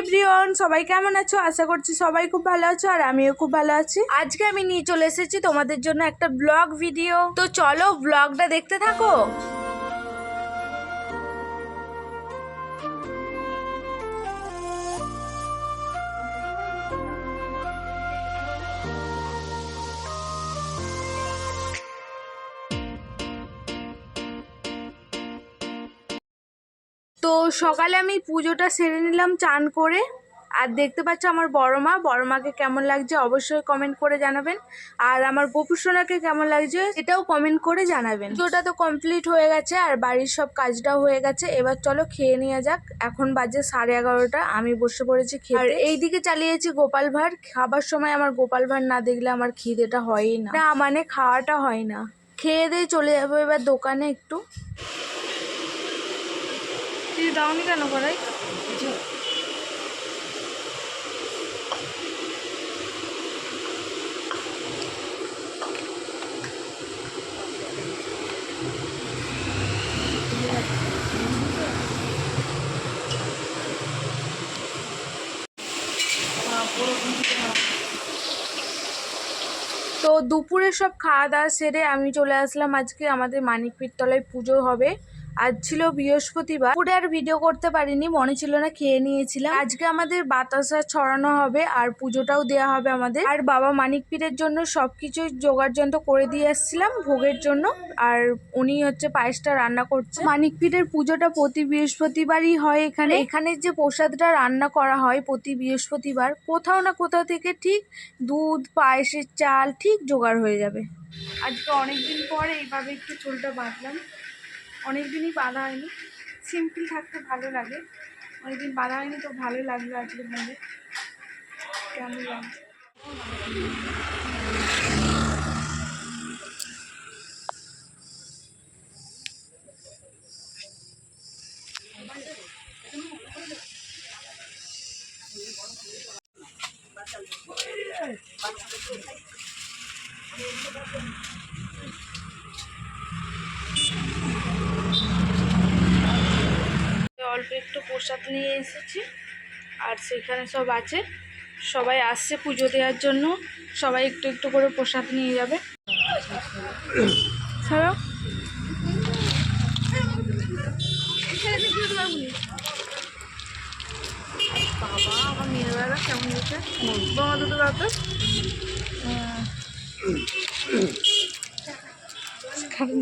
Everyone সবাই কেমন আছো? আশা করছি সবাই খুব ভালো আছো আর আমিও খুব ভালো আছি। আজকে আমি নিয়ে চলে এসেছি তোমাদের জন্য একটা ব্লগ ভিডিও তো চলো ব্লগটা দেখতে থাকো। তো সকালে আমি পুজোটা সেরে নিলাম চান করে। আর দেখতে পাচ্ছ আমার বড় মা। বড় মাকে কেমন লাগছে অবশ্যই কমেন্ট করে জানাবেন। আর আমার গোপুসোনাকে কেমন লাগছে এটাও কমেন্ট করে জানাবেন। পুজোটা তো কমপ্লিট হয়ে গেছে আর বাড়ির সব কাজটাও হয়ে গেছে। এবার চলো খেয়ে নিয়ে যাক। এখন বাজে সাড়ে এগারোটা। আমি বসে পড়েছি খেয়ে আর এইদিকে চালিয়েছি গোপাল ভাঁড়। খাবার সময় আমার গোপাল ভাঁড় না দেখলে আমার খিদেটা হয়ই না মানে খাওয়াটা হয় না। খেয়ে দিয়ে চলে যাব এবার দোকানে একটু। তুই দাওনি কেন করাই তো দুপুরে সব খাওয়া দাওয়া সেরে আমি চলে আসলাম আজকে আমাদের মানিকপীর তলায় পুজো হবে। আজ ছিল বৃহস্পতিবার। পুরো আর ভিডিও করতে পারিনি মনে ছিল না খেয়ে নিয়েছিলাম। আজকে আমাদের বাতাসা ছড়ানো হবে আর পুজোটাও দেওয়া হবে আমাদের। আর বাবা মানিক পীরের জন্য সবকিছু জোগাড় যন্ত্র করে দিয়ে আসছিলাম ভোগের জন্য। আর উনি হচ্ছে পায়েসটা রান্না করছে। মানিক পীরের পুজোটা প্রতি বৃহস্পতিবারই হয় এখানে। এখানে যে প্রসাদটা রান্না করা হয় প্রতি বৃহস্পতিবার কোথাও না কোথাও থেকে ঠিক দুধ পায়েসের চাল ঠিক জোগাড় হয়ে যাবে। আজকে অনেকদিন পর এইভাবে একটু চুলটা বাঁধলাম। অনেক দিনই বাঁধা হয়নি। সিম্পল থাকতে ভালো লাগে। অনেকদিন বাঁধা হয়নি তো ভালো লাগল আজকে ভাবে। কেমন লাগছে? অল্প একটু প্রসাদ নিয়ে এসেছি। আর সেখানে সব আছে। সবাই আসছে পুজো দেওয়ার জন্য। সবাই একটু একটু করে প্রসাদ নিয়ে যাবে। ছাড়ো বাবা, আমার কেমন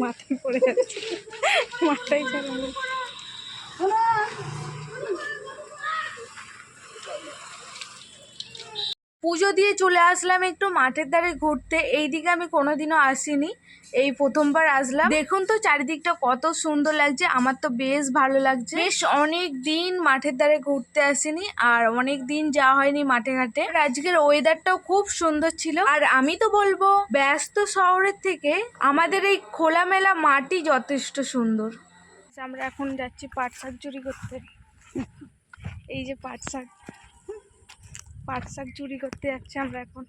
মাথায় পড়ে যাচ্ছে। মাথায় পুজো দিয়ে চলে আসলাম একটু মাঠের ধারে ঘুরতে। এইদিকে আমি কোনোদিনও আসিনি। এই প্রথমবার আসলাম। দেখুন তো চারিদিকটা কত সুন্দর লাগছে। আমার তো বেশ ভালো লাগছে। বেশ অনেক দিন মাঠের ধারে ঘুরতে আসিনি আর অনেক দিন যাওয়া হয়নি মাঠে ঘাটে। আর আজকের ওয়েদারটাও খুব সুন্দর ছিল। আর আমি তো বলব, ব্যস্ত শহরের থেকে আমাদের এই খোলামেলা মাটি যথেষ্ট সুন্দর। আমরা এখন যাচ্ছি পাট শাক চুরি করতে। এই যে পাট শাক। পাট শাক চুরি করতে যাচ্ছি আমরা এখন।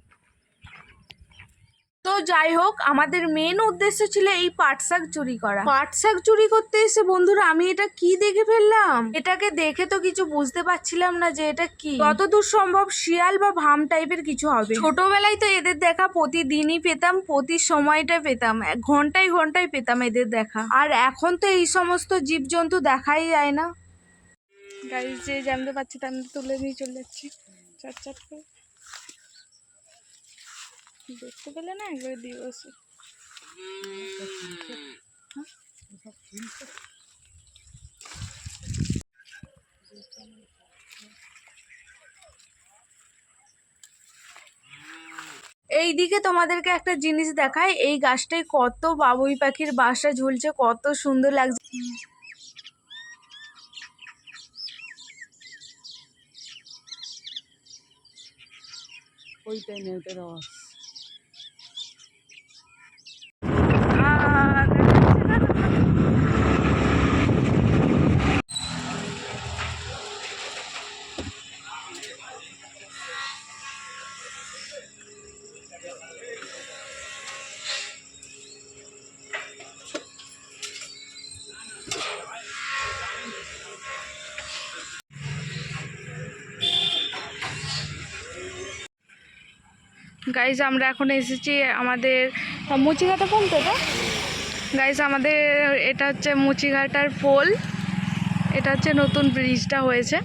তো যাই হোক, আমাদের মেন উদ্দেশ্য ছিল এই পাট শাক চুরি করা। পাট শাক চুরি করতে এসে, বন্ধুরা, আমি এটা কি দেখে ফেললাম? এটাকে দেখে তো কিছু বুঝতে পারছিলাম না যে এটা কি। যতদূর সম্ভব শিয়াল বা ভাম টাইপের কিছু হবে। ছোটবেলায় তো এদের দেখা প্রতিদিনই পেতাম, প্রতি সময়টা পেতাম ঘন্টায় ঘন্টায় পেতাম এদের দেখা। আর এখন তো এই সমস্ত জীবজন্তু দেখাই যায় না। গাড়ি যে জানতে পারছি, তার তুলে নিয়ে চলে যাচ্ছি। চাট চাট করে। দেখতে পেলে না একবার দিয়ে বসে এইদিকে তোমাদেরকে একটা জিনিস দেখায় এই গাছটায় কত বাবুই পাখির বাসা ঝুলছে, কত সুন্দর লাগছে। ওইটাই আওয়াজ গাইজ আমরা এখন এসেছি আমাদের মুচিঘাটা কোন তো গাইজ আমাদের এটা হচ্ছে মুচিঘাটার পোল এটা হচ্ছে নতুন ব্রিজটা হয়েছে।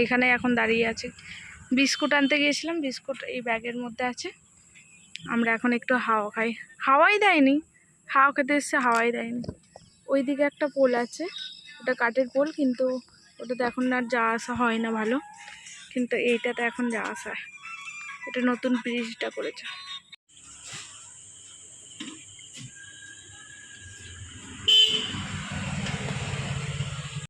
এইখানে এখন দাঁড়িয়ে আছি। বিস্কুট আনতে গিয়েছিলাম, বিস্কুট এই ব্যাগের মধ্যে আছে। আমরা এখন একটু হাওয়া খাই। হাওয়াই দেয়নি। হাওয়া খেতে এসছে, হাওয়াই দেয়নি। ওইদিকে একটা পোল আছে। ওটা কাঠের পোল, কিন্তু ওটাতে এখন আর যাওয়া আসা হয় না ভালো। কিন্তু এইটাতে এখন যাওয়া আসা হয়। এটা নতুন ব্রিজটা করেছে।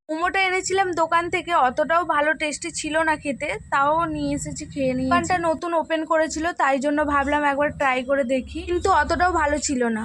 মোমোটা এনেছিলাম দোকান থেকে, অতটাও ভালো টেস্টি ছিল না খেতে, তাও নিয়ে এসেছি, খেয়ে নিয়ে দোকানটা নতুন ওপেন করেছিল, তাই জন্য ভাবলাম একবার ট্রাই করে দেখি, কিন্তু অতটাও ভালো ছিল না।